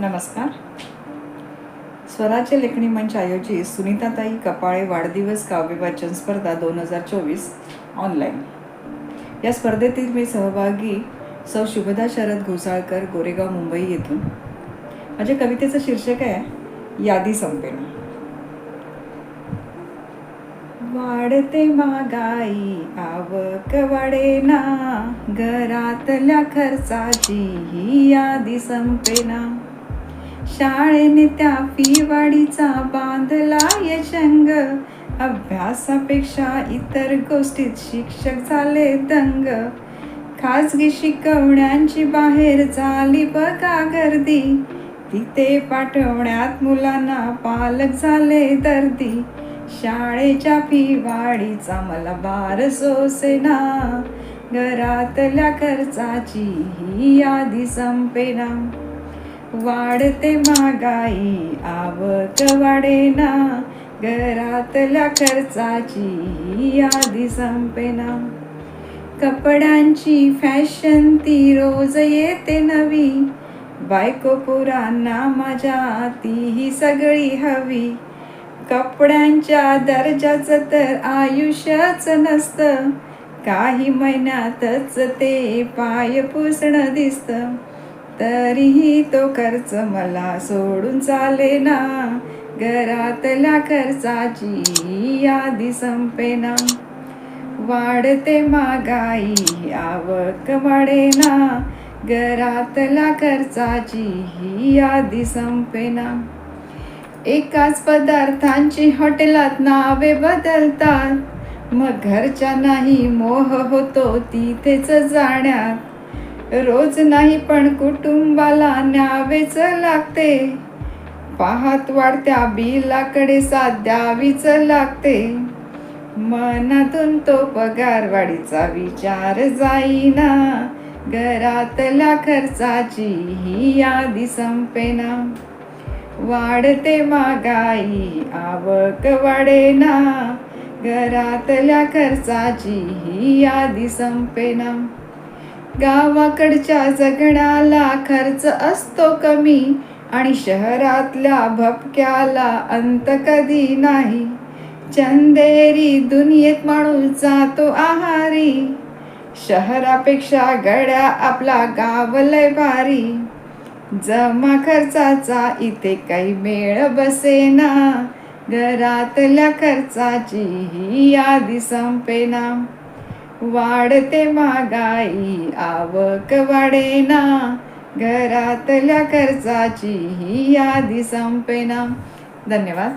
नमस्कार. स्वराज्य लेखणी मंच आयोजित सुनीताताई कपाळे वाढदिवस काव्यवाचन स्पर्धा दोन हजार चोवीस ऑनलाईन या स्पर्धेतील मी सहभागी सौ शुभदा शरद घोसाळकर गोरेगाव मुंबई येथून. माझ्या कवितेचं शीर्षक आहे यादी संपेना. वाढते महागाई आवक वाढेना घरातल्या खर्चाची ही यादी संपेना. शाळेने त्या फी वाढीचा बांधला यशंग. अभ्यासापेक्षा इतर गोष्टीत शिक्षक झाले दंग. खाजगी शिकवण्यांची बाहेर झाली बघा गर्दी तिथे पाठवण्यात मुलांना पालक झाले दर्दी. शाळेच्या फी वाढीचा मला बार सोसेना घरातल्या खर्चाची ही यादी संपेना. वाढते महागाई आवक वाढेना घरातल्या खर्चाची यादी संपेना कपड्यांची फॅशन ती रोज येते नवी. बायको पुरांना माझ्या ती ही सगळी हवी. कपड्यांच्या दर्जाचं तर आयुष्यच नसतं. काही महिन्यातच ते पाय पुसणं दिसतं. तरीही तो खर्च मला सोडून चाले ना. घरातल्या खर्चाची यादी संपेना वाढते महागाई आवक वाढेना घरातल्या खर्चाची ही यादी संपेना एकाच पदार्थांची हॉटेलात नावे बदलतात. मग घरच्या नाही मोह होतो तिथेच जाण्यात. रोज नाही पण कुटुंबाला न्यावेच लागते. पाहत वाढत्या बिलाकडे साथ द्यावीच लागते. मनातून तो पगारवाढीचा विचार जाईना. घरातल्या खर्चाची ही यादी संपेना. वाढते मागाई आवक वाढेना. घरातल्या खर्चाची ही यादी संपेना. गावाकडच्या जगण्याला खर्च असतो कमी आणि शहरातल्या भपक्याला अंत कधी नाही. चंदेरी दुनियेत माणूस जातो आहारी. शहरापेक्षा गड्या आपला गाव लय भारी. जमा खर्चाचा इथे काही मेळ बसेना. घरातल्या खर्चाची ही यादी संपेना. वाढते महागाई आवक वाढेना घरातल्या खर्चाची ही यादी संपेना धन्यवाद.